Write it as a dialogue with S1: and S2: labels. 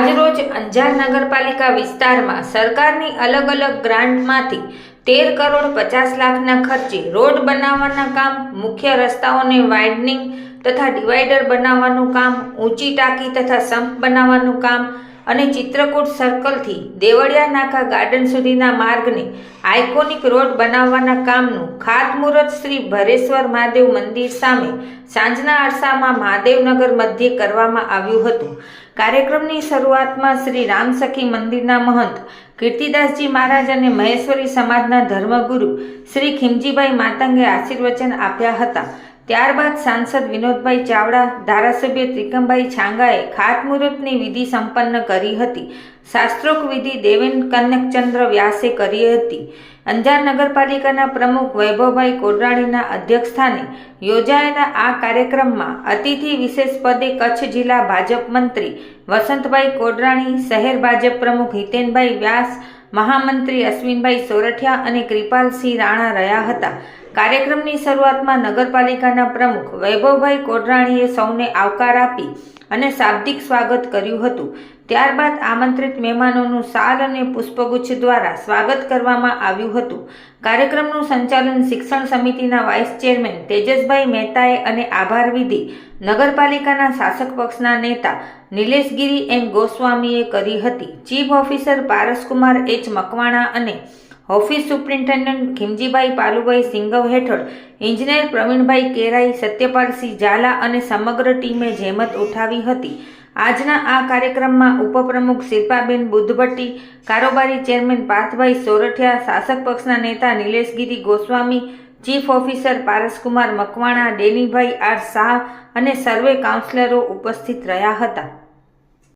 S1: અંજાર નગરપાલિકા વિસ્તારમાં સરકારની અલગ અલગ ગ્રાન્ટમાંથી તેર કરોડ પચાસ લાખના ખર્ચે રોડ બનાવવાના કામ, મુખ્ય રસ્તાઓને વાઇડનિંગ તથા ડિવાઈડર બનાવવાનું કામ, ઊંચી ટાંકી તથા સંપ બનાવવાનું કામ અને ચિત્રકૂટ સર્કલથી દેવળિયા નાકા ગાર્ડન સુધીના માર્ગને આઇકોનિક રોડ બનાવવાના કામનું ખાતમુહૂર્ત શ્રી ભરેશ્વર મહાદેવ મંદિર સામે સાંજના અરસામાં મહાદેવનગર મધ્યે કરવામાં આવ્યું હતું. કાર્યક્રમની શરૂઆતમાં શ્રી રામસખી મંદિરના મહંત કીર્તિદાસજી મહારાજ અને મહેશ્વરી સમાજના ધર્મગુરુ શ્રી ખીમજીભાઈ માતંગે આશીર્વચન આપ્યા હતા. ત્યારબાદ સાંસદ વિનોદભાઈ ચાવડા, ધારાસભ્ય ત્રિકમભાઈ છાંગાએ ખાતમુહૂર્તની વિધિ સંપન્ન કરી હતી. શાસ્ત્રોક વિધિ દેવેન કનકચંદ્ર વ્યાસે કરી હતી. અંજાર નગરપાલિકાના પ્રમુખ વૈભવભાઈ કોડરાણીના અધ્યક્ષસ્થાને યોજાયેલા આ કાર્યક્રમમાં અતિથિ વિશેષ પદે કચ્છ જિલ્લા ભાજપ મંત્રી વસંતભાઈ કોડરાણી શહેર ભાજપ પ્રમુખ હિતેનભાઈ વ્યાસ, મહામંત્રી અશ્વિનભાઈ સોરઠિયા અને કૃપાલસિંહ રાણા રહ્યા હતા. કાર્યક્રમની શરૂઆતમાં નગરપાલિકાના પ્રમુખ વૈભવભાઈ કોડરાણીએ સૌને આવકાર આપી અને શાબ્દિક સ્વાગત કર્યું હતું. ત્યારબાદ આમંત્રિત મહેમાનોનું શાલ અને પુષ્પગુચ્છ દ્વારા સ્વાગત કરવામાં આવ્યું હતું. કાર્યક્રમનું સંચાલન શિક્ષણ સમિતિના વાઇસ ચેરમેન તેજસભાઈ મહેતાએ અને આભાર વિધિ નગરપાલિકાના શાસક પક્ષના નેતા નિલેશગીરી એમ ગોસ્વામીએ કરી હતી. Chief officer Paraskumar H Makwana અને ઓફિસ સુપ્રિન્ટેન્ડન્ટ ખીમજીભાઈ પાલુભાઈ સિંગવ હેઠળ ઇજનેર પ્રવીણભાઈ કેરાઈ, સત્યપાલસિંહ ઝાલા અને સમગ્ર ટીમે જહેમત ઉઠાવી હતી. આજના આ કાર્યક્રમમાં ઉપપ્રમુખ શિલ્પાબેન બુદ્ધભટ્ટી, કારોબારી ચેરમેન પાર્થભાઈ સોરઠિયા, શાસક પક્ષના નેતા Nileshgiri Goswami, chief officer Paraskumar Makwana, Denibhai R Shah અને સર્વે કાઉન્સિલરો ઉપસ્થિત રહ્યા હતા.